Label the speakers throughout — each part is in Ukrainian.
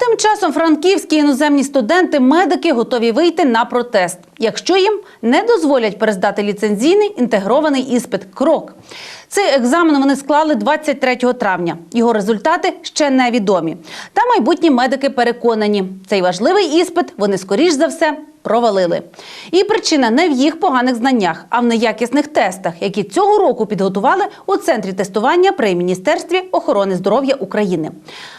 Speaker 1: Тим часом франківські іноземні студенти-медики готові вийти на протест, якщо їм не дозволять перездати ліцензійний інтегрований іспит Крок. Цей екзамен вони склали 23 травня. Його результати ще невідомі. Та майбутні медики переконані, цей важливий іспит вони скоріш за все провалили. І причина не в їх поганих знаннях, а в неякісних тестах, які цього року підготували у центрі тестування при міністерстві охорони здоров'я України.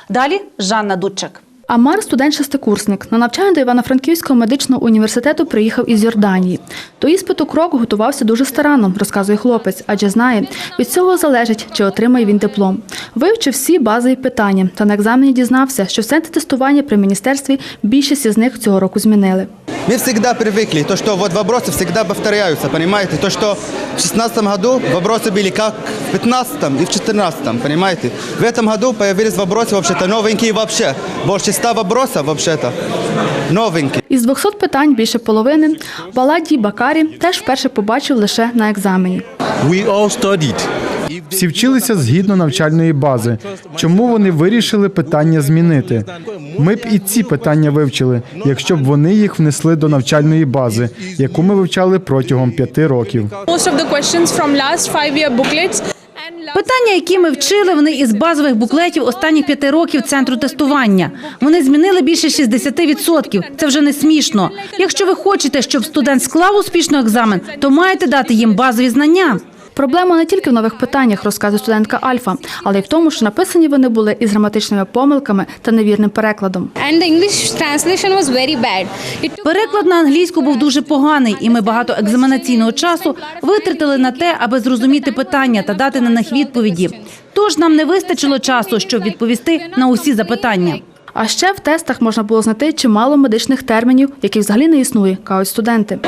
Speaker 1: Далі Жанна Дудчик.
Speaker 2: Амар студент шестикурсник. На навчання до Івано-Франківського медичного університету приїхав із Йорданії. До іспиту крок готувався дуже старанно, розказує хлопець, адже знає, від цього залежить, чи отримає він диплом. Вивчив всі базові питання та на екзамені дізнався, що в тестування при міністерстві більшість із них цього року змінили.
Speaker 3: Мы всегда привыкли, то, что вот вопросы всегда повторяются, понимаете? То, что в 16 году вопросы были как в 15 и в 14 понимаете? В этом году появились вопросы вообще-то новенькие вообще. Больше 100 вопросов вообще-то новенькие.
Speaker 2: Із 200 питань більше половини Баладі Бакарі теж вперше побачив лише на екзамені.
Speaker 4: We all studied.
Speaker 5: Всі вчилися згідно навчальної бази. Чому вони вирішили питання змінити? Ми б і ці питання вивчили, якщо б вони їх внесли до навчальної бази, яку ми вивчали протягом п'яти років.
Speaker 1: Питання, які ми вчили, вони із базових буклетів останніх п'яти років центру тестування. Вони змінили більше 60%. Це вже не смішно. Якщо ви хочете, щоб студент склав успішно екзамен, то маєте дати їм базові знання.
Speaker 2: Проблема не тільки в нових питаннях, розказує студентка Альфа, але й в тому, що написані вони були із граматичними помилками та невірним перекладом.
Speaker 1: Переклад на англійську був дуже поганий, і ми багато екзаменаційного часу витратили на те, аби зрозуміти питання та дати на них відповіді. Тож нам не вистачило часу, щоб відповісти на усі запитання.
Speaker 2: А ще в тестах можна було знайти чимало медичних термінів, яких взагалі не існує, кажуть студенти.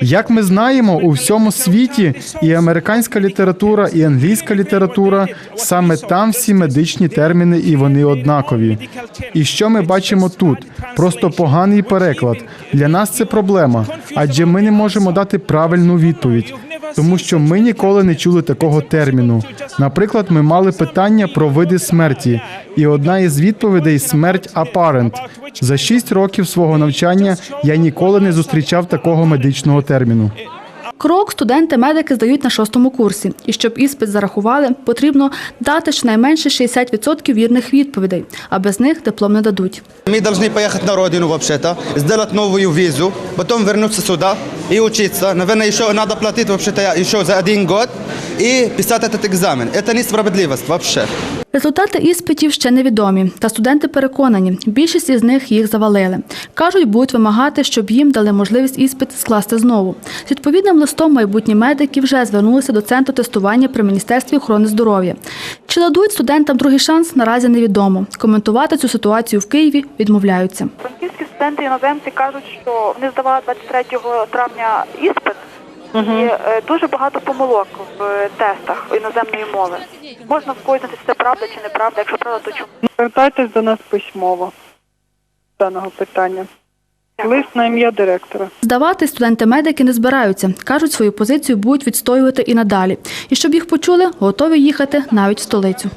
Speaker 5: Як ми знаємо, у всьому світі і американська література, і англійська література саме там всі медичні терміни, і вони однакові. І що ми бачимо тут? Просто поганий переклад. Для нас це проблема, адже ми не можемо дати правильну відповідь. Тому що ми ніколи не чули такого терміну. Наприклад, ми мали питання про види смерті, і одна із відповідей смерть апарент. За шість років свого навчання я ніколи не зустрічав такого медичного терміну.
Speaker 2: Крок студенти-медики здають на шостому курсі. І щоб іспит зарахували, потрібно дати щонайменше 60% вірних відповідей, а без них диплом не дадуть.
Speaker 3: Мы должны поехать на родину вообще-то, сделать новую визу, потом вернуться сюда и учиться. Наверное, еще надо платить вообще-то еще за один год и писать этот экзамен. Это несправедливость вообще.
Speaker 2: Результати іспитів ще невідомі, та студенти переконані, більшість із них їх завалили. Кажуть, будуть вимагати, щоб їм дали можливість іспит скласти знову. З відповідним листом майбутні медики вже звернулися до центру тестування при міністерстві охорони здоров'я. Чи дадуть студентам другий шанс, наразі невідомо. Коментувати цю ситуацію в Києві відмовляються.
Speaker 6: Студенти іноземці кажуть, що вони здавали 23 травня іспит, і е, дуже багато помилок в е, тестах іноземної мови. Можна впознати, чи це правда чи неправда. Якщо правда, то чому?
Speaker 7: Звертайтесь до нас письмово з даного питання. Лист на ім'я директора.
Speaker 2: Здавати студенти-медики не збираються. Кажуть, свою позицію будуть відстоювати і надалі. І щоб їх почули, готові їхати навіть в столицю.